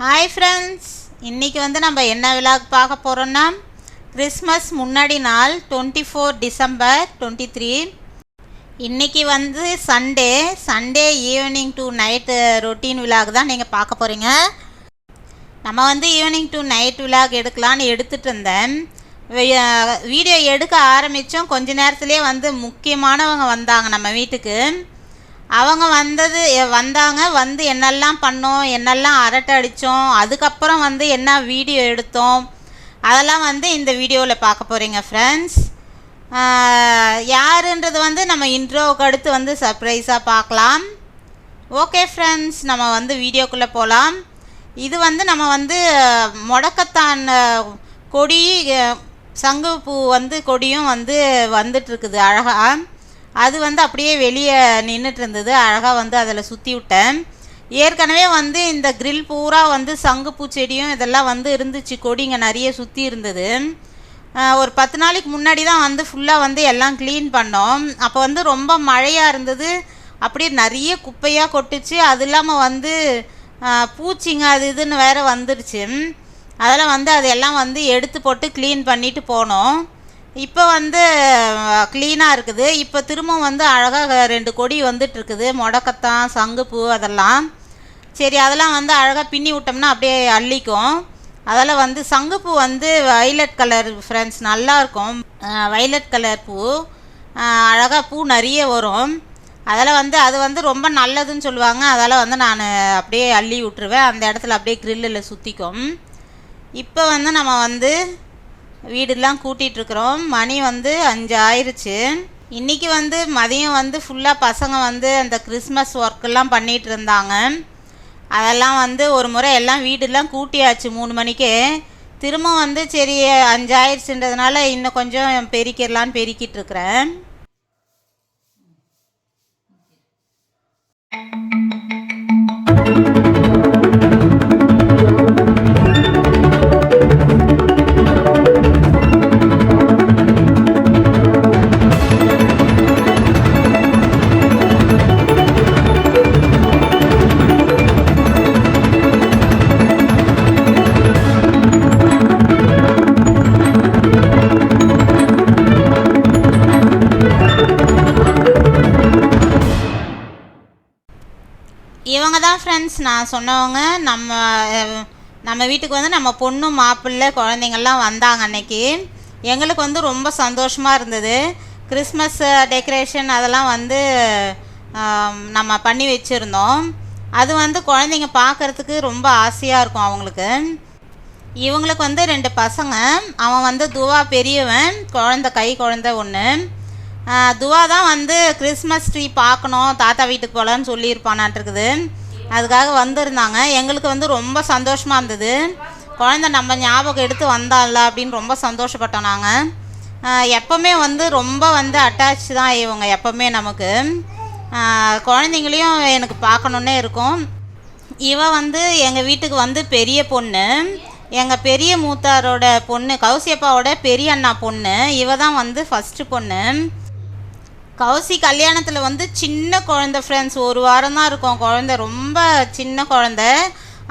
Hi friends இன்றைக்கி வந்து நம்ம என்ன விழாக்கு பார்க்க போகிறோன்னா கிறிஸ்மஸ் முன்னாடி நாள் twenty four December twenty three இன்றைக்கி வந்து Sunday Sunday evening to night routine விழாக் தான் நீங்கள் பார்க்க போகிறீங்க நம்ம வந்து ஈவினிங் டு நைட் விழாக் எடுக்கலான்னு எடுத்துகிட்டு இருந்தேன். வீடியோ எடுக்க ஆரம்பித்தோம் கொஞ்ச நேரத்துலேயே வந்து முக்கியமானவங்க வந்தாங்க நம்ம வீட்டுக்கு. அவங்க வந்தது வந்தாங்க வந்து என்னெல்லாம் பண்ணோம் என்னெல்லாம் அரட்டை அடித்தோம் அதுக்கப்புறம் வந்து என்ன வீடியோ எடுத்தோம் அதெல்லாம் வந்து இந்த வீடியோவில் பார்க்க போகிறீங்க ஃப்ரெண்ட்ஸ் யாருன்றது வந்து நம்ம இன்ட்ரோவுக்கு அடுத்து வந்து சர்ப்ரைஸாக பார்க்கலாம். ஓகே ஃப்ரெண்ட்ஸ் நம்ம வந்து வீடியோக்குள்ளே போகலாம் இது வந்து நம்ம வந்து முடக்கத்தான் கொடி சங்கு சங்குப்பூ வந்து கொடியும் வந்து வந்துட்டுருக்குது அழகாக அது வந்து அப்படியே வெளியே நின்றுட்டு இருந்தது அழகாக வந்து அதில் சுற்றி விட்டேன் ஏற்கனவே வந்து இந்த கிரில் பூரா வந்து சங்குப்பூ செடியும் இதெல்லாம் வந்து இருந்துச்சு. கொடிங்க நிறைய சுற்றி இருந்தது. ஒரு பத்து நாளைக்கு முன்னாடி தான் வந்து ஃபுல்லாக வந்து எல்லாம் க்ளீன் பண்ணோம். அப்போ வந்து ரொம்ப மழையாக இருந்தது. அப்படியே நிறைய குப்பையாக கொட்டுச்சு. அது இல்லாமல் வந்து பூச்சிங்க அது இதுன்னு வேறு வந்துடுச்சு அதெல்லாம் வந்து அதெல்லாம் வந்து எடுத்து போட்டு க்ளீன் பண்ணிட்டு போனோம். இப்போ வந்து க்ளீனாக இருக்குது. இப்போ திரும்ப வந்து அழகாக ரெண்டு கொடி வந்துட்டுருக்குது. முடக்கத்தான் சங்குப்பூ அதெல்லாம். சரி அதெல்லாம் வந்து அழகாக பின்னி விட்டோம்னா அப்படியே அள்ளிக்கும். அதில் வந்து சங்குப்பூ வந்து வைலட் கலர் ஃப்ரெண்ட்ஸ் நல்லாயிருக்கும். வைலட் கலர் பூ. அழகாக பூ நிறைய வரும். அதில் வந்து அது வந்து ரொம்ப நல்லதுன்னு சொல்லுவாங்க. அதால் வந்து நான் அப்படியே அள்ளி விட்டுருவேன். அந்த இடத்துல அப்படியே கிரில்லில் சுற்றிக்கும் இப்போ வந்து நம்ம வந்து வீடுலாம் கூட்டிகிட்டு இருக்கிறோம் மணி வந்து அஞ்சு ஆயிடுச்சு இன்றைக்கி வந்து மதியம் வந்து ஃபுல்லாக பசங்க வந்து அந்த கிறிஸ்மஸ் ஒர்க்கெல்லாம் பண்ணிகிட்டு இருந்தாங்க அதெல்லாம் வந்து ஒரு முறை எல்லாம் வீடெல்லாம் கூட்டியாச்சு மூணு மணிக்கு. திரும்ப வந்து சரி அஞ்சாயிடுச்சுன்றதுனால இன்னும் கொஞ்சம் பெருக்கிடலான்னு பெருக்கிட்டு இருக்கிறேன் இவங்க தான் ஃப்ரெண்ட்ஸ் நான் சொன்னவங்க நம்ம நம்ம வீட்டுக்கு வந்து நம்ம பொண்ணு மாப்பிள்ளை குழந்தைங்கள்லாம் வந்தாங்க அன்னைக்கு. எங்களுக்கு வந்து ரொம்ப சந்தோஷமாக இருந்தது. கிறிஸ்மஸ் டெக்கரேஷன் அதெல்லாம் வந்து நம்ம பண்ணி வச்சுருந்தோம். அது வந்து குழந்தைங்க பார்க்குறதுக்கு ரொம்ப ஆசையாக இருக்கும் அவங்களுக்கு. இவங்களுக்கு வந்து ரெண்டு பசங்க. அவன் வந்து துவா பெரியவன் குழந்த கை குழந்த ஒன்று துவா தான் வந்து கிறிஸ்மஸ் ட்ரீ பார்க்கணும் தாத்தா வீட்டுக்கு போகலான்னு சொல்லியிருப்பானான்ட்ருக்குது அதுக்காக வந்திருந்தாங்க. எங்களுக்கு வந்து ரொம்ப சந்தோஷமாக இருந்தது. குழந்த நம்ம ஞாபகம் எடுத்து வந்தால அப்படின்னு ரொம்ப சந்தோஷப்பட்டோம் நாங்கள் எப்போவுமே வந்து ரொம்ப வந்து அட்டாச் தான் இவங்க எப்போவுமே நமக்கு. குழந்தைங்களையும் எனக்கு பார்க்கணுன்னே இருக்கும். இவ வந்து எங்கள் வீட்டுக்கு வந்து பெரிய பொண்ணு. எங்கள் பெரிய மூத்தாரோட பொண்ணு கௌசியப்பாவோட பெரிய அண்ணா பொண்ணு. இவ தான் வந்து ஃபஸ்ட்டு பொண்ணு. கௌசி கல்யாணத்தில் வந்து சின்ன குழந்த ஃப்ரெண்ட்ஸ் ஒரு வாரம் தான் இருக்கும் குழந்த. ரொம்ப சின்ன குழந்த.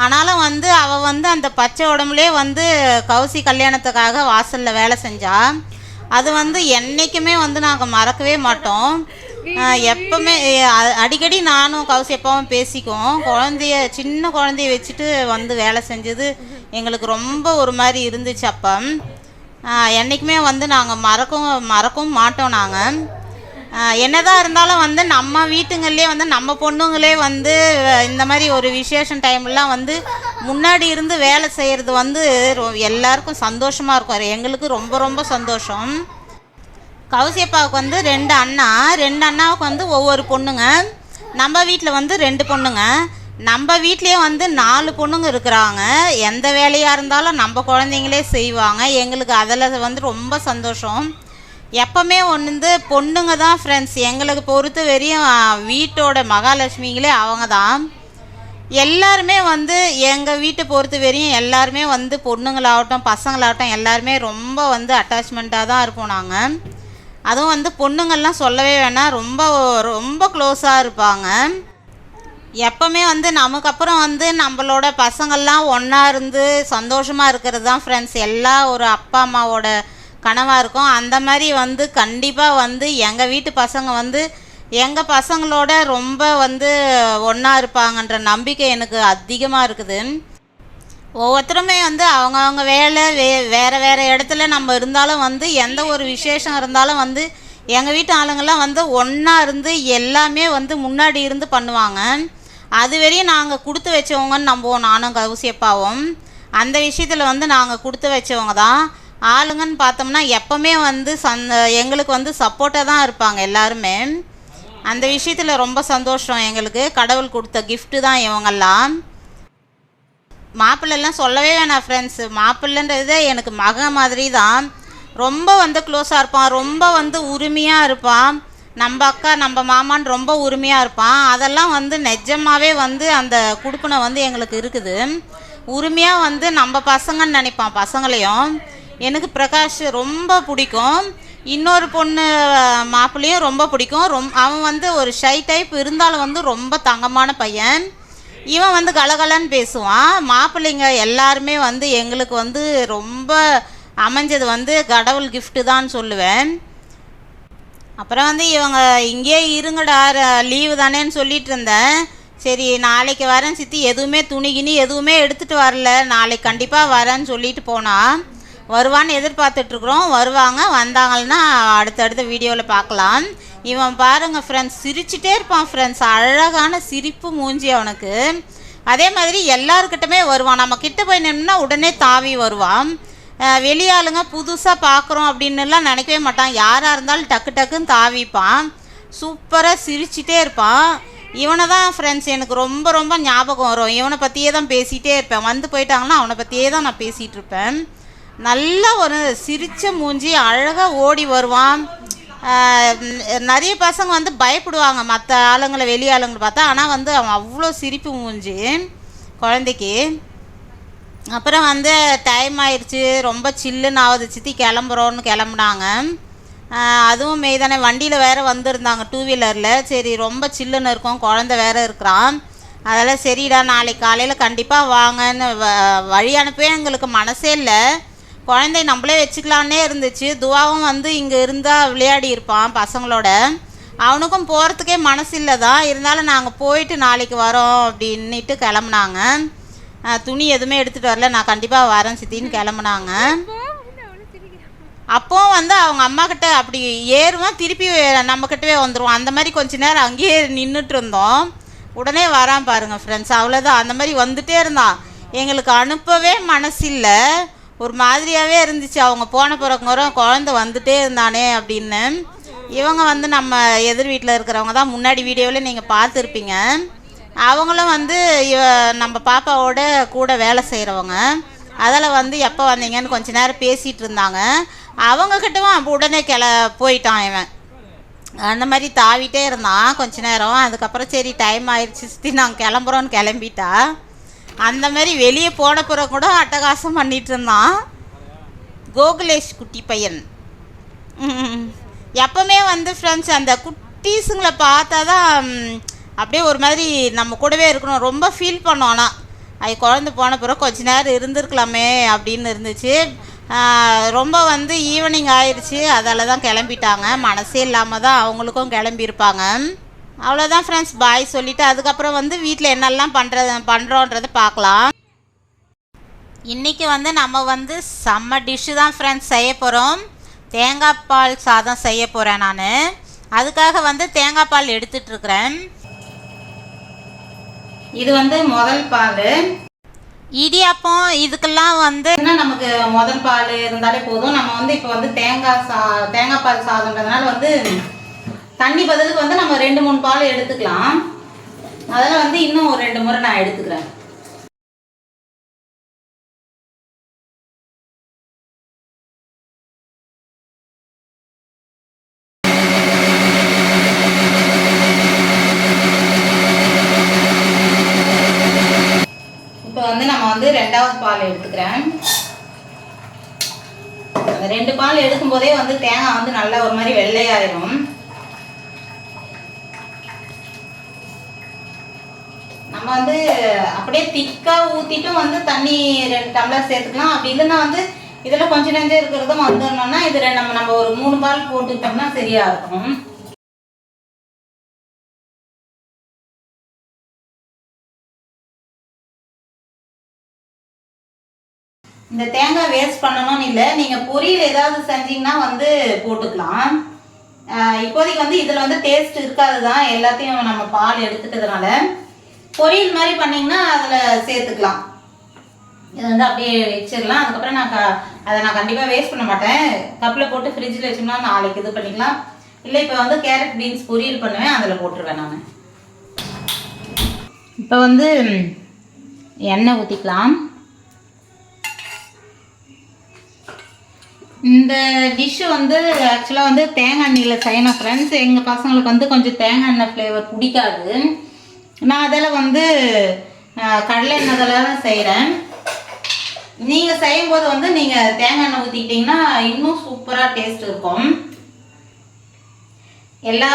ஆனாலும் வந்து அவள் வந்து அந்த பச்சை உடம்புலே வந்து கௌசி கல்யாணத்துக்காக வாசலில் வேலை செஞ்சா. அது வந்து என்றைக்குமே வந்து நாங்கள் மறக்கவே மாட்டோம். எப்பவுமே அடிக்கடி நானும் கௌசி எப்பாவும் பேசிக்குவோம். குழந்தைய சின்ன குழந்தைய வச்சுட்டு வந்து வேலை செஞ்சது எங்களுக்கு ரொம்ப ஒரு மாதிரி இருந்துச்சு அப்போ என்றைக்குமே வந்து நாங்கள் மறக்கவும் மறக்கவும் மாட்டோம் நாங்கள் என்னதான் இருந்தாலும் வந்து நம்ம வீட்டுங்கள்லேயே வந்து நம்ம பொண்ணுங்களே வந்து இந்த மாதிரி ஒரு விசேஷம் டைம்லாம் வந்து முன்னாடி இருந்து வேலை செய்கிறது வந்து ரொ- எல்லாருக்கும் சந்தோஷமாக இருக்கும். எங்களுக்கு ரொம்ப ரொம்ப சந்தோஷம். கௌசியப்பாவுக்கு வந்து ரெண்டு அண்ணா. ரெண்டு அண்ணாவுக்கு வந்து ஒவ்வொரு பொண்ணுங்க. நம்ம வீட்டில் வந்து ரெண்டு பொண்ணுங்க. நம்ம வீட்லேயே வந்து நாலு பொண்ணுங்க இருக்கிறாங்க. எந்த வேலையாக இருந்தாலும் நம்ம குழந்தைங்களே செய்வாங்க. எங்களுக்கு அதில் வந்து ரொம்ப சந்தோஷம். எப்பவுமே ஒன்று வந்து பொண்ணுங்க தான் ஃப்ரெண்ட்ஸ் எங்களுக்கு பொறுத்த வரையும் வீட்டோட மகாலட்சுமிங்களே அவங்க தான். எல்லாருமே வந்து எங்கள் வீட்டை பொறுத்த வரையும் எல்லாருமே வந்து பொண்ணுங்களாகட்டும் பசங்களாகட்டும் எல்லாருமே ரொம்ப வந்து அட்டாச்மெண்ட்டாக தான் இருப்போம் நாங்கள் அதுவும் வந்து பொண்ணுங்கள்லாம் சொல்லவே வேணாம் ரொம்ப ரொம்ப க்ளோஸாக இருப்பாங்க. எப்பவுமே வந்து நமக்கு அப்புறம் வந்து நம்மளோட பசங்கள்லாம் ஒன்றா இருந்து சந்தோஷமாக இருக்கிறது தான் ஃப்ரெண்ட்ஸ் எல்லா ஒரு அப்பா அம்மாவோட கனவாக இருக்கும். அந்த மாதிரி வந்து கண்டிப்பாக வந்து எங்கள் வீட்டு பசங்க வந்து எங்கள் பசங்களோட ரொம்ப வந்து ஒன்றா இருப்பாங்கன்ற நம்பிக்கை எனக்கு அதிகமாக இருக்குது. ஒவ்வொருத்தருமே வந்து அவங்கவுங்க வேலை வே வேறு வேறு இடத்துல நம்ம இருந்தாலும் வந்து எந்த ஒரு விசேஷம் இருந்தாலும் வந்து எங்கள் வீட்டு ஆளுங்கெல்லாம் வந்து ஒன்றா இருந்து எல்லாமே வந்து முன்னாடி இருந்து பண்ணுவாங்க. அது வரையும் நாங்கள் கொடுத்து வச்சவங்கன்னு நம்புவோம் நானும் கவுசியப்பாவும் அந்த விஷயத்தில் வந்து நாங்கள் கொடுத்து வச்சவங்க தான். ஆளுங்கன்னு பார்த்தோம்னா எப்போவுமே வந்து சந்த எங்களுக்கு வந்து சப்போர்ட்டாக தான் இருப்பாங்க எல்லாருமே. அந்த விஷயத்தில் ரொம்ப சந்தோஷம் எங்களுக்கு. கடவுள் கொடுத்த கிஃப்ட்டு தான் இவங்கெல்லாம். மாப்பிள்ளெல்லாம் சொல்லவே வேணாம் ஃப்ரெண்ட்ஸு மாப்பிள்ளைன்றதே எனக்கு மக மாதிரி தான். ரொம்ப வந்து க்ளோஸாக இருப்பான். ரொம்ப வந்து உரிமையாக இருப்பான். நம்ம அக்கா நம்ம மாமான்னு ரொம்ப உரிமையாக இருப்பான். அதெல்லாம் வந்து நிஜமாகவே வந்து அந்த குடுப்பினை வந்து எங்களுக்கு இருக்குது. உரிமையாக வந்து நம்ம பசங்கன்னு நினைப்பான் பசங்களையும். எனக்கு பிரகாஷ் ரொம்ப பிடிக்கும். இன்னொரு பொண்ணு மாப்பிள்ளையும் ரொம்ப பிடிக்கும். ரொம் அவன் வந்து ஒரு ஷை டைப் இருந்தாலும் வந்து ரொம்ப தங்கமான பையன். இவன் வந்து கலகலன்னு பேசுவான். மாப்பிள்ளைங்க எல்லாருமே வந்து எங்களுக்கு வந்து ரொம்ப அமைஞ்சது வந்து கடவுள் கிஃப்ட்டு தான் சொல்லுவேன். அப்புறம் வந்து இவங்க இங்கேயே இருங்கடா லீவு தானேன்னு சொல்லிட்டு இருந்தேன். சரி நாளைக்கு வரேன் சித்தி. எதுவுமே துணிகினி எதுவுமே எடுத்துகிட்டு வரல. நாளைக்கு கண்டிப்பாக வரேன்னு சொல்லிட்டு போனால் வருவான்னு எதிர்பார்த்துட்ருக்குறோம். வருவாங்க வந்தாங்கன்னா அடுத்தடுத்த வீடியோவில் பார்க்கலாம். இவன் பாருங்கள் ஃப்ரெண்ட்ஸ் சிரிச்சிட்டே இருப்பான் ஃப்ரெண்ட்ஸ் அழகான சிரிப்பு மூஞ்சி அவனுக்கு. அதே மாதிரி எல்லாருக்கிட்டமே வருவான். நம்ம கிட்ட போய் நின்னா உடனே தாவி வருவான். வெளியாளுங்க புதுசாக பார்க்குறோம் அப்படின்னுலாம் நினைக்கவே மாட்டான். யாராக இருந்தாலும் டக்கு டக்குன்னு தாவிப்பான். சூப்பராக சிரிச்சிட்டே இருப்பான். இவனை தான் ஃப்ரெண்ட்ஸ் எனக்கு ரொம்ப ரொம்ப ஞாபகம் வரும். இவனை பற்றியே தான் பேசிகிட்டே இருப்பேன். வந்து போயிட்டாங்கன்னா அவனை பற்றியே தான் நான் பேசிகிட்டு இருப்பேன். நல்ல ஒரு சிரிச்ச மூஞ்சி அழகாக ஓடி வருவான். நிறைய பசங்க வந்து பயப்படுவாங்க. மற்ற ஆளுங்களை வெளி ஆளுங்களை பார்த்தா. ஆனால் வந்து அவன் அவ்வளோ சிரிப்பு மூஞ்சி குழந்தைக்கு. அப்புறம் வந்து டைம் ஆயிடுச்சு. ரொம்ப சில்லுன்னு ஆகுது. சித்தி கிளம்புறோன்னு கிளம்புனாங்க. அதுவும் மெய்தானே வண்டியில் வேறு வந்திருந்தாங்க டூ வீலரில் சரி ரொம்ப சில்லுன்னு இருக்கும். குழந்த வேற இருக்கிறான். அதெல்லாம் சரிடா. நாளைக்கு காலையில் கண்டிப்பாக வாங்கன்னு வ- வழி அனுப்பவே எங்களுக்கு மனசே இல்லை. குழந்தை நம்மளே வச்சுக்கலான்னே இருந்துச்சு. துவாவும் வந்து இங்கே இருந்தால் விளையாடி இருப்பான் பசங்களோட. அவனுக்கும் போகிறதுக்கே மனசு இல்லை தான் இருந்தாலும் நாங்கள் போயிட்டு நாளைக்கு வரோம் அப்படின்னுட்டு கிளம்புனாங்க. துணி எதுவுமே எடுத்துகிட்டு வரல. நான் கண்டிப்பாக வரேன் சித்தின்னு கிளம்புனாங்க. அப்போ வந்து அவங்க அம்மா கிட்ட அப்படி ஏறுவான் திருப்பி நம்ம கிட்டவே அந்த மாதிரி கொஞ்ச நேரம் அங்கேயே நின்றுட்டு இருந்தோம். உடனே வரான் பாருங்கள் ஃப்ரெண்ட்ஸ் அவ்வளோதான் அந்த மாதிரி வந்துட்டே இருந்தான். எங்களுக்கு அனுப்பவே மனசில்லை. ஒரு மாதிரியாகவே இருந்துச்சு. அவங்க போன பிறகு குழந்த வந்துட்டே இருந்தானே அப்படின்னு. இவங்க வந்து நம்ம எதிர் வீட்டில் இருக்கிறவங்க தான். முன்னாடி வீடியோவில் நீங்கள் பார்த்துருப்பீங்க. அவங்களும் வந்து இவ நம்ம பாப்பாவோட கூட வேலை செய்கிறவங்க அதில் வந்து எப்போ வந்தீங்கன்னு கொஞ்ச நேரம் பேசிகிட்டு இருந்தாங்க. அவங்கக்கிட்டவும் அப்போ உடனே கிள போயிட்டான் இவன். அந்த மாதிரி தாவிட்டே இருந்தான் கொஞ்ச நேரம். அதுக்கப்புறம் சரி டைம் ஆயிடுச்சு சுற்றி நாங்கள் கிளம்புறோன்னு கிளம்பிட்டா. அந்த மாதிரி வெளியே போன பிறகு கூட அட்டகாசம் பண்ணிட்டு இருந்தான். கோகுலேஷ் குட்டி பையன். எப்பவுமே வந்து ஃப்ரெண்ட்ஸ் அந்த குட்டீஸுங்களை பார்த்தா தான் அப்படியே ஒரு மாதிரி நம்ம கூடவே இருக்கணும். ரொம்ப ஃபீல் பண்ணோம் ஆனால் அது குழந்த போன பிறகு கொஞ்ச நேரம் இருந்திருக்கலாமே அப்படின்னு இருந்துச்சு. ரொம்ப வந்து ஈவினிங் ஆயிடுச்சு அதால் தான் கிளம்பிட்டாங்க. மனசே இல்லாமல் தான் அவங்களுக்கும் கிளம்பியிருப்பாங்க. அவ்வளோதான் ஃப்ரெண்ட்ஸ் பாய் சொல்லிவிட்டு அதுக்கப்புறம் வந்து வீட்டில் என்னெல்லாம் பண்ணுறது பண்ணுறோன்றதை பார்க்கலாம். இன்றைக்கி வந்து நம்ம வந்து செம்ம டிஷ்ஷு தான் ஃப்ரெண்ட்ஸ் செய்ய போகிறோம் தேங்காய் பால் சாதம் செய்ய போகிறேன் நான். அதுக்காக வந்து தேங்காய் பால் எடுத்துட்ருக்குறேன் இது வந்து முதல் பால். இடியாப்பம் இதுக்கெல்லாம் வந்து என்ன நமக்கு முதல் பால் இருந்தாலே போதும். நம்ம வந்து இப்போ வந்து தேங்காய் சா தேங்காய் பால் சாதம்ன்றதுனால வந்து தண்ணி பதிலுக்கு வந்து நம்ம ரெண்டு மூணு பால் எடுத்துக்கலாம். அதில் வந்து இன்னும் ஒரு ரெண்டு முறை நான் எடுத்துக்கிறேன். இப்போ வந்து நம்ம வந்து ரெண்டாவது பால் எடுத்துக்கிறேன். ரெண்டு பால் எடுக்கும்போதே வந்து தேங்காய் வந்து நல்லா ஒரு மாதிரி வெள்ளையாயிரும். நம்ம வந்து அப்படியே திக்காக ஊற்றிட்டும் வந்து தண்ணி ரெண்டு டம்ளர் சேர்த்துக்கலாம். அப்படி இல்லைன்னா வந்து இதில் கொஞ்சம் நெஞ்சம் இருக்கிறதும் வந்துடணும்னா இதில் நம்ம நம்ம ஒரு மூணு பால் போட்டுக்கிட்டோம்னா சரியாக இருக்கும். இந்த தேங்காய் வேஸ்ட் பண்ணணும்னு இல்லை. நீங்கள் பொரியல் ஏதாவது செஞ்சீங்கன்னா வந்து போட்டுக்கலாம். ஆஹ் இப்போதைக்கு வந்து இதில் வந்து டேஸ்ட் இருக்காது தான் எல்லாத்தையும் நம்ம பால் எடுத்துக்கிறதுனால பொரியல் மாதிரி பண்ணிங்கன்னா அதில் சேர்த்துக்கலாம். இது வந்து அப்படியே வச்சிடலாம் அதுக்கப்புறம் நான் க அதை நான் கண்டிப்பாக வேஸ்ட் பண்ண மாட்டேன். கப்பில் போட்டு ஃப்ரிட்ஜில் வச்சோம்னா நாளைக்கு இது பண்ணிக்கலாம். இல்லை இப்போ வந்து கேரட் பீன்ஸ் பொரியல் பண்ணுவேன். அதில் போட்டுருவேன் நான். இப்போ வந்து எண்ணெய் ஊற்றிக்கலாம் இந்த டிஷ்ஷு வந்து ஆக்சுவலாக வந்து தேங்காய் எண்ணெயில் செய்யணும் ஃப்ரெண்ட்ஸ் எங்கள் பசங்களுக்கு வந்து கொஞ்சம் தேங்காய் எண்ணெய் ஃப்ளேவர் பிடிக்காது. நான் அதில் வந்து கடலை எண்ணெய் தான் செய்கிறேன் நீங்கள் செய்யும்போது வந்து நீங்கள் தேங்காய் எண்ணெய் ஊற்றிக்கிட்டிங்கன்னா இன்னும் சூப்பராக டேஸ்ட் இருக்கும். எல்லா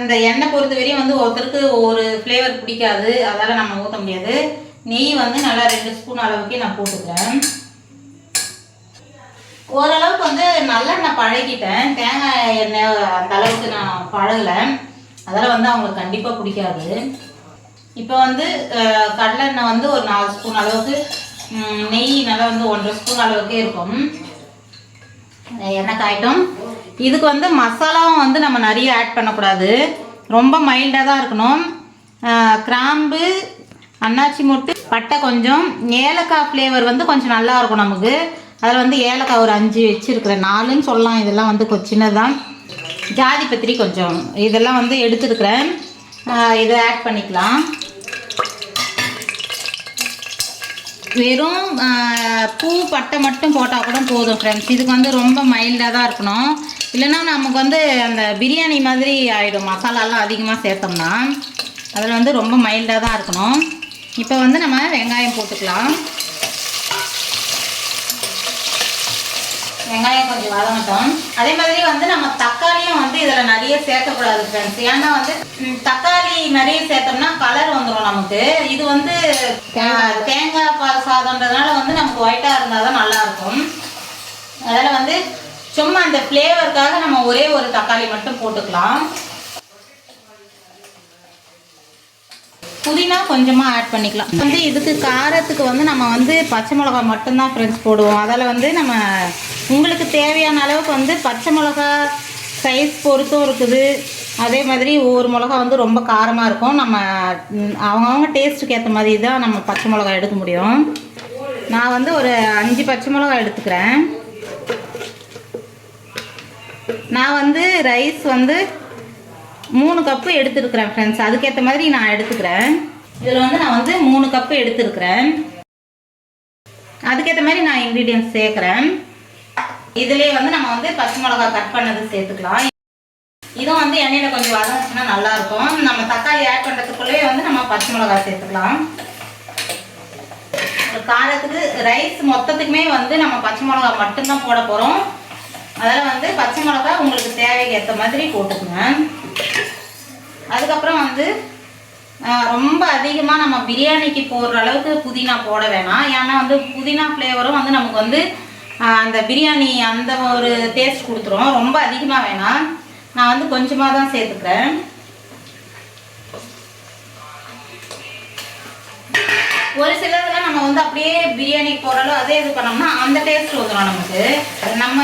இந்த எண்ணெய் பொறுத்த வரையும் வந்து ஒருத்தருக்கு ஒரு ஃப்ளேவர் பிடிக்காது. அதால் நம்ம ஊற்ற முடியாது. நெய் வந்து நல்லா ரெண்டு ஸ்பூன் அளவுக்கு நான் போட்டுக்கிறேன். ஓரளவுக்கு வந்து நல்லெண்ணெய் பழகிட்டேன். தேங்காய் எண்ணெய் அந்த அளவுக்கு நான் பழகலை. அதெல்லாம் வந்து அவங்களுக்கு கண்டிப்பாக பிடிக்காது. இப்போ வந்து கடலெண்ணெய் வந்து ஒரு நாலு ஸ்பூன் அளவுக்கு நெய் நல்லா வந்து ஒன்றரை ஸ்பூன் அளவுக்கு இருக்கும். எண்ணெய் காயிட்டும் இதுக்கு வந்து மசாலாவும் வந்து நம்ம நிறைய ஆட் பண்ணக்கூடாது. ரொம்ப மைல்டாக தான் இருக்கணும். கிராம்பு அன்னாச்சி மொட்டு பட்டை கொஞ்சம் ஏலக்காய் ஃப்ளேவர் வந்து கொஞ்சம் நல்லா இருக்கும் நமக்கு. அதில் வந்து ஏலக்காய் ஒரு அஞ்சு வச்சுருக்கிறேன். நாலுன்னு சொல்லலாம். இதெல்லாம் வந்து கொஞ்சம் சின்னதான் ஜாதி பத்திரி கொஞ்சம். இதெல்லாம் வந்து எடுத்துருக்கிறேன். இதை ஆட் பண்ணிக்கலாம். வெறும் பூ பட்டை மட்டும் போட்டால் கூட போதும் ஃப்ரெண்ட்ஸ் இதுக்கு வந்து ரொம்ப மைல்டாக தான் இருக்கணும். இல்லைன்னா நமக்கு வந்து அந்த பிரியாணி மாதிரி ஆகிடும் மசாலாலாம் அதிகமாக சேர்த்தோம்னா அதில் வந்து ரொம்ப மைல்டாக தான் இருக்கணும். இப்போ வந்து நம்ம வெங்காயம் போட்டுக்கலாம். வெங்காயம் கொஞ்சம் வதங்கட்டும். அதே மாதிரி வந்து நம்ம தக்காளியும் வந்து இதில் நிறைய சேர்க்கக்கூடாது ஃப்ரெண்ட்ஸ் ஏன்னா வந்து தக்காளி நிறைய சேர்த்தோம்னா கலர் வந்துடும் நமக்கு. இது வந்து தேங்காய் பால். சாதம்ன்றதுனால வந்து நமக்கு ஒயிட்டாக இருந்தால் தான் நல்லாயிருக்கும் அதில் வந்து சும்மா அந்த ஃப்ளேவருக்காக நம்ம ஒரே ஒரு தக்காளி மட்டும் போட்டுக்கலாம். புதினா கொஞ்சமாக ஆட் பண்ணிக்கலாம். வந்து இதுக்கு காரத்துக்கு வந்து நம்ம வந்து பச்சை மிளகா மட்டும்தான் ஃப்ரெண்ட்ஸ் போடுவோம். அதில் வந்து நம்ம உங்களுக்கு தேவையான அளவுக்கு வந்து பச்சை மிளகா சைஸ் பொறுத்தும் இருக்குது. அதே மாதிரி ஒவ்வொரு மிளகா வந்து ரொம்ப காரமாக இருக்கும். நம்ம அவங்கவுங்க டேஸ்ட்டுக்கு ஏற்ற மாதிரி தான் நம்ம பச்சை மிளகா எடுக்க முடியும். நான் வந்து ஒரு அஞ்சு பச்சை மிளகா எடுத்துக்கிறேன். நான் வந்து ரைஸ் வந்து மூணு கப்பு எடுத்துருக்குறேன் ஃப்ரெண்ட்ஸ் அதுக்கேற்ற மாதிரி நான் எடுத்துக்கிறேன். இதில் வந்து நான் வந்து மூணு கப்பு எடுத்துருக்குறேன். அதுக்கேற்ற மாதிரி நான் இன்க்ரீடியன்ஸ் சேர்க்குறேன். இதுலேயே வந்து நம்ம வந்து பச்சை மிளகா கட் பண்ணது சேர்த்துக்கலாம். இதுவும் வந்து எண்ணெயில் கொஞ்சம் வதங்குச்சுன்னா நல்லாயிருக்கும். நம்ம தக்காளி ஆட் பண்ணுறதுக்குள்ளேயே வந்து நம்ம பச்சை மிளகா சேர்த்துக்கலாம். காரத்துக்கு ரைஸ் மொத்தத்துக்குமே வந்து நம்ம பச்சை மிளகா மட்டும்தான் போட போகிறோம் அதில் வந்து பச்சை மிளகா உங்களுக்கு தேவைக்கு ஏற்ற மாதிரி போட்டுக்கோங்க. அதுக்கப்புறம் வந்து ரொம்ப அதிகமாக நம்ம பிரியாணிக்கு போடுற அளவுக்கு புதினா போட வேணாம். ஏன்னா வந்து புதினா ஃப்ளேவரும் வந்து நமக்கு வந்து அந்த பிரியாணி அந்த ஒரு டேஸ்ட் கொடுத்துரும். ரொம்ப அதிகமாக வேணாம். நான் வந்து கொஞ்சமாக தான் சேர்த்துக்கிறேன். ஒரு சிலதெல்லாம் நம்ம வந்து அப்படியே பிரியாணிக்கு போடலோ அதே இது பண்ணோம்னா அந்த டேஸ்ட் வந்துடும் நமக்கு. நம்ம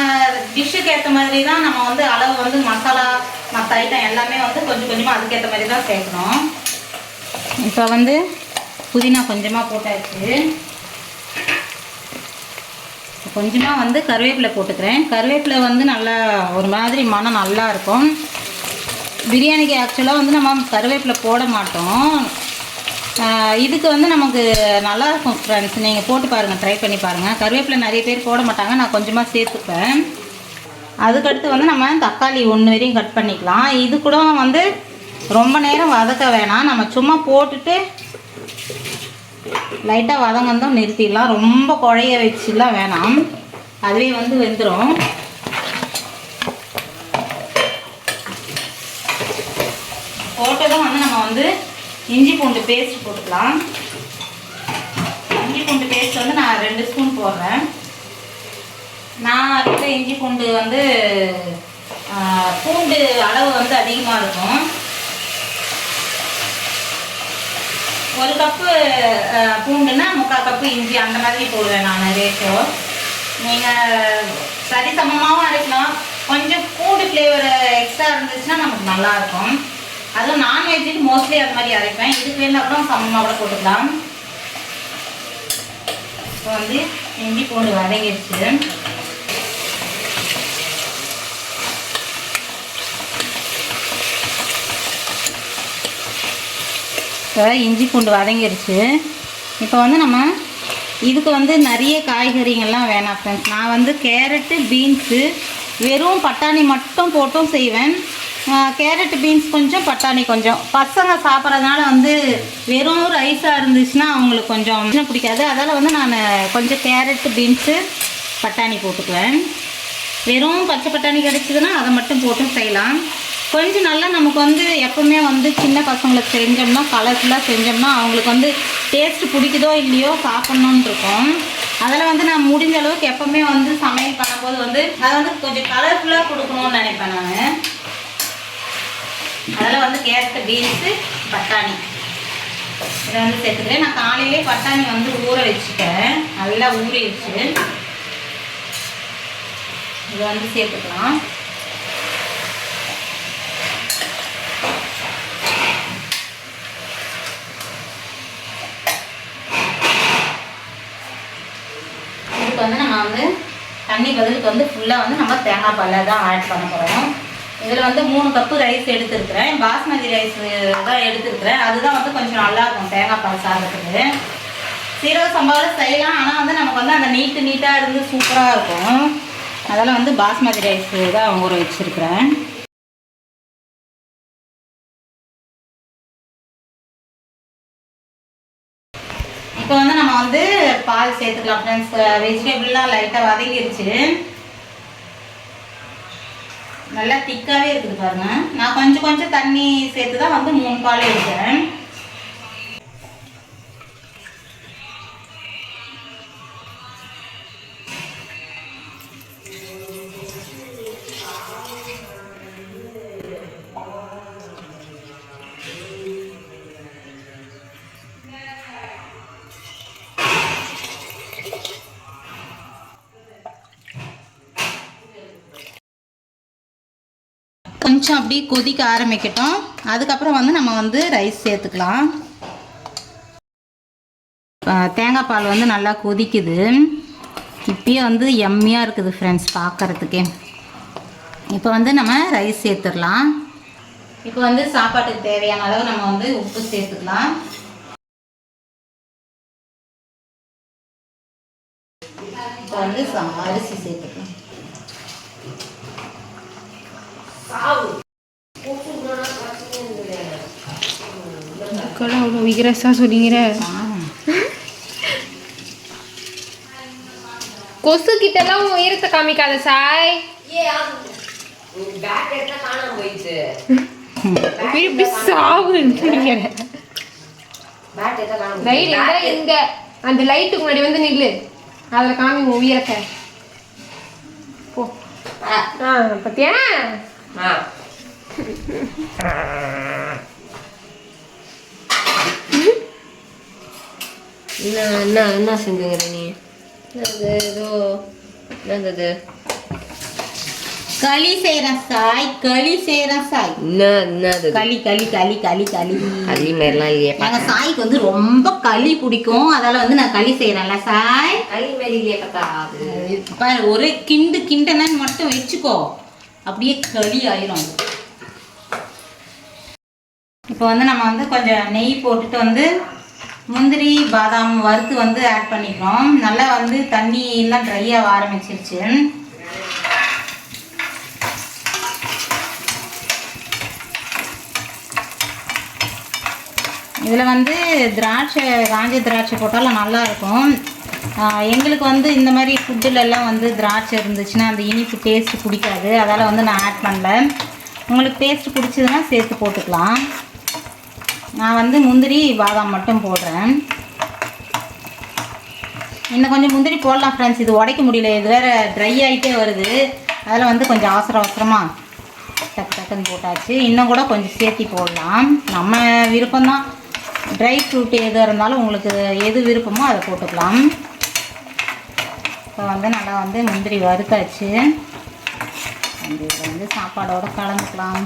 டிஷ்ஷுக்கு ஏற்ற மாதிரி தான் நம்ம வந்து அளவு வந்து மசாலா மற்ற ஐட்டம் எல்லாமே வந்து கொஞ்சம் கொஞ்சமாக அதுக்கேற்ற மாதிரி தான் சேர்க்கணும். இப்போ வந்து புதினா கொஞ்சமாக போட்டாச்சு. கொஞ்சமாக வந்து கருவேப்பிலை போட்டுக்கிறேன். கருவேப்பிலை வந்து நல்லா ஒரு மாதிரி மனம் நல்லா இருக்கும். பிரியாணிக்கு ஆக்சுவலாக வந்து நம்ம கருவேப்பிலை போட மாட்டோம். இதுக்கு வந்து நமக்கு நல்லா இருக்கும் ஃப்ரெண்ட்ஸ் நீங்கள் போட்டு பாருங்கள் ட்ரை பண்ணி பாருங்கள் கருவேப்பிலை நிறைய பேர் போட மாட்டாங்க நான் கொஞ்சமாக சேர்த்துப்பேன். அதுக்கடுத்து வந்து நம்ம தக்காளி ஒன்று வரையும் கட் பண்ணிக்கலாம். இது கூட வந்து ரொம்ப நேரம் வதக்க வேணாம். நம்ம சும்மா போட்டுட்டு லைட்டாக வதங்கந்தோம் நிறுத்திடலாம். ரொம்ப குழைய வச்சுலாம் வேணாம். அதுவே வந்து வெந்துடும் போட்டதும் வந்து நம்ம வந்து இஞ்சி பூண்டு பேஸ்ட் போட்டுக்கலாம். இஞ்சி பூண்டு பேஸ்ட் வந்து நான் ரெண்டு ஸ்பூன் போடுறேன். நான் இருக்கிற இஞ்சி பூண்டு வந்து பூண்டு அளவு வந்து அதிகமாக இருக்கும். ஒரு கப்பு பூண்டுன்னா முக்கால் கப்பு இஞ்சி அந்த மாதிரி போடுவேன் நான் ரேஷோ நீங்கள் சரிசமமாகவும் அரைக்கலாம். கொஞ்சம் பூண்டு ஃப்ளேவர் எக்ஸ்ட்ரா இருந்துச்சுன்னா நமக்கு நல்லாயிருக்கும் அதுவும் நான்வெஜ்ஜுக்கு மோஸ்ட்லி அது மாதிரி அரைப்பேன். இதுக்கு வேணும் அப்புறம் சமமாக கூட போட்டுக்கலாம். இப்போ வந்து இஞ்சி பூண்டு வதங்கிடுச்சு. இப்போ இஞ்சி பூண்டு வதங்கிடுச்சு. இப்போ வந்து நம்ம இதுக்கு வந்து நிறைய காய்கறிகள்லாம் வேணாம் ஃப்ரெண்ட்ஸ் நான் வந்து கேரட்டு பீன்ஸு வெறும் பட்டாணி மட்டும் போட்டும் செய்வேன். கேரட் பீன்ஸ் கொஞ்சம் பட்டாணி கொஞ்சம். பசங்க சாப்பிட்றதுனால வந்து வெறும் ரைஸாக இருந்துச்சுன்னா அவங்களுக்கு கொஞ்சம் பிடிக்காது. அதால் வந்து நான் கொஞ்சம் கேரட்டு பீன்ஸு பட்டாணி போட்டுக்குவேன். வெறும் பச்சை பட்டாணி கிடச்சிதுன்னா அதை மட்டும் போட்டு செய்யலாம். கொஞ்சம் நல்லா நமக்கு வந்து எப்பவுமே வந்து சின்ன பசங்களுக்கு செஞ்சோம்னா கலர்ஃபுல்லாக செஞ்சோம்னா அவங்களுக்கு வந்து டேஸ்ட்டு பிடிக்குதோ இல்லையோ சாப்பிட்ணுன்னு இருக்கும். அதில் வந்து நான் முடிஞ்ச அளவுக்கு எப்போவுமே வந்து சமையல் பண்ணும்போது வந்து அதை வந்து கொஞ்சம் கலர்ஃபுல்லாக கொடுக்கணும்னு நினைப்பேன் நான். அதில் வந்து கேரட்டு பீன்ஸு பட்டாணி. இதை வந்து சேர்த்துக்கிறேன். நான் காலையிலே பட்டாணி வந்து ஊற வச்சுட்டேன். நல்லா ஊறிடுச்சு. இதை வந்து சேர்த்துக்கலாம். இதுக்கு வந்து நம்ம வந்து தண்ணி பதிலுக்கு வந்து ஃபுல்லாக வந்து நம்ம தேங்காய் பாலை தான் ஆட் பண்ண போகிறோம் இதில் வந்து மூணு கப்பு ரைஸ் எடுத்துருக்குறேன். பாஸ்மதி ரைஸ் தான் எடுத்துருக்குறேன். அதுதான் வந்து கொஞ்சம் நல்லாயிருக்கும் தேங்காய் பால் சாதத்துக்கு. சீரக சம்பாவில் செய்யலாம். ஆனால் வந்து நமக்கு வந்து அந்த நீட்டு நீட்டாக இருந்து சூப்பராக இருக்கும். அதெல்லாம் வந்து பாஸ்மதி ரைஸ் தான் ஊற வச்சுருக்குறேன். இப்போ வந்து நம்ம வந்து பால் சேர்த்துக்கலாம் ஃப்ரெண்ட்ஸ் வெஜிடபிள்லாம் லைட்டாக வதங்கிருச்சு. நல்லா திக்காகவே இருக்குது பாருங்கள் நான் கொஞ்சம் கொஞ்சம் தண்ணி சேர்த்து தான் வந்து மூணு பால் எடுக்கிறேன் கொஞ்சம் அப்படியே கொதிக்க ஆரம்பிக்கட்டும். அதுக்கப்புறம் வந்து நம்ம வந்து ரைஸ் சேர்த்துக்கலாம். தேங்காய் பால் வந்து நல்லா கொதிக்குது. இப்பயே வந்து எம்மியாக இருக்குது ஃப்ரெண்ட்ஸ் பார்க்கறதுக்கே இப்போ வந்து நம்ம ரைஸ் சேர்த்துடலாம். இப்போ வந்து சாப்பாட்டுக்கு தேவையான அளவு நம்ம வந்து உப்பு சேர்த்துக்கலாம். இப்போ வந்து அரிசி சேர்த்துக்கலாம். விகிரஸாக சொல்லிங்கிற கொசு கிட்டலாம் உன் உயரத்தை காமிக்காத சாய் இப்படி சாவுன்னு லைட் எங்க அந்த லைட்டுக்கு முன்னாடி வந்து நில்லு அதில் காமி உன் உயரத்தை போ ஆ பத்தியா ஆ என்ன என்ன என்ன செஞ்சுங்கிற நீ? அது ஏதோ என்னது களி செய்கிறேன் சாய் களி செய்கிறேன் சாய். என்ன என்னது களி களி களி களி களி. அதே மாதிரிலாம் இல்லையே எங்க சாய்க்கு வந்து ரொம்ப களி பிடிக்கும். அதால வந்து நான் களி செய்யறேன்ல சாய். களி மாதிரி இல்லையே அது. ஒரே கிண்டு கிண்டனன்னு மட்டும் வச்சுக்கோ. அப்படியே களி ஆயிரும். இப்போ வந்து நம்ம வந்து கொஞ்சம் நெய் போட்டுட்டு வந்து முந்திரி பாதாம் வறுத்து வந்து ஆட் பண்ணிக்கிறோம். நல்லா வந்து தண்ணி எல்லாம் ட்ரை ஆக ஆரம்பிச்சிருச்சு. இதில் வந்து திராட்சை காஞ்ச திராட்சை போட்டாலும் நல்லா இருக்கும். எங்களுக்கு வந்து இந்த மாதிரி ஃபுட்டுலெல்லாம் வந்து திராட்சை இருந்துச்சுன்னா அந்த இனிப்பு டேஸ்ட்டு பிடிக்காது. அதால் வந்து நான் ஆட் பண்ணல. உங்களுக்கு டேஸ்ட் பிடிச்சதுன்னா சேர்த்து போட்டுக்கலாம். நான் வந்து முந்திரி பாதாம் மட்டும் போடுறேன். இன்னும் கொஞ்சம் முந்திரி போடலாம் ஃப்ரெண்ட்ஸ் இது உடைக்க முடியல. இது வேறு ட்ரை ஆகிட்டே வருது. அதில் வந்து கொஞ்சம் அவசர அவசரமாக டக்கு டக்குன்னு போட்டாச்சு. இன்னும் கூட கொஞ்சம் சேர்த்தி போடலாம். நம்ம விருப்பம்தான். ட்ரை ஃப்ரூட் எது இருந்தாலும் உங்களுக்கு எது விருப்பமோ அதை போட்டுக்கலாம். இப்போ வந்து நல்லா வந்து முந்திரி வறுத்தாச்சு. வந்து இதில் வந்து சாப்பாடோட கலந்துக்கலாம்.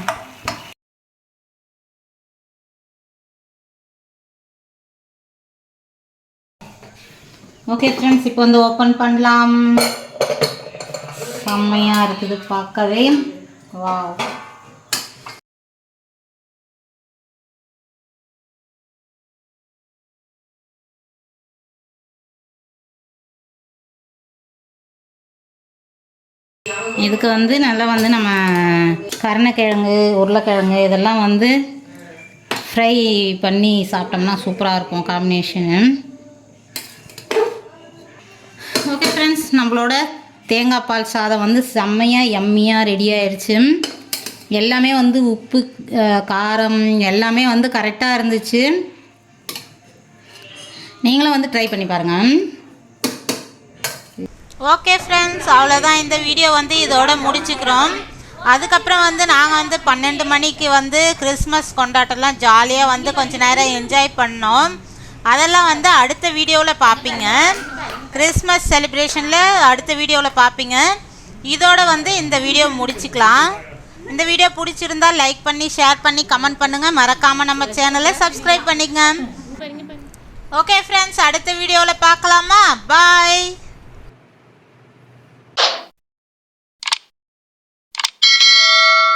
ஓகே ஃப்ரெண்ட்ஸ் இப்போ வந்து ஓப்பன் பண்ணலாம். செம்மையாக இருக்குது பார்க்கவே. வாவ் இதுக்கு வந்து நல்லா வந்து நம்ம கருணைக்கிழங்கு உருளைக்கிழங்கு இதெல்லாம் வந்து ஃப்ரை பண்ணி சாப்பிட்டோம்னா சூப்பராக இருக்கும் காம்பினேஷனு நம்மளோட தேங்காய் பால் சாதம் வந்து செம்மையாக எம்மியாக ரெடி ஆயிடுச்சு எல்லாமே வந்து உப்பு காரம் எல்லாமே வந்து கரெக்டாக இருந்துச்சு. நீங்களும் வந்து ட்ரை பண்ணி பாருங்கள் ஓகே ஃப்ரெண்ட்ஸ் அவ்வளோதான் இந்த வீடியோ வந்து இதோட முடிச்சுக்கிறோம். அதுக்கப்புறம் வந்து நாங்கள் வந்து பன்னெண்டு மணிக்கு வந்து கிறிஸ்மஸ் கொண்டாட்டம்லாம் ஜாலியாக வந்து கொஞ்ச நேரம் என்ஜாய் பண்ணோம். அதெல்லாம் வந்து அடுத்த வீடியோவில் பார்ப்பீங்க கிறிஸ்மஸ் செலிப்ரேஷனில் அடுத்த வீடியோவில் பார்ப்பீங்க இதோட வந்து இந்த வீடியோ முடிச்சுக்கலாம். இந்த வீடியோ பிடிச்சிருந்தா லைக் பண்ணி ஷேர் பண்ணி கமெண்ட் பண்ணுங்கள் மறக்காமல் நம்ம சேனலை சப்ஸ்கிரைப் பண்ணிக்கங்க. ஓகே ஃப்ரெண்ட்ஸ் அடுத்த வீடியோவில் பார்க்கலாமா பாய்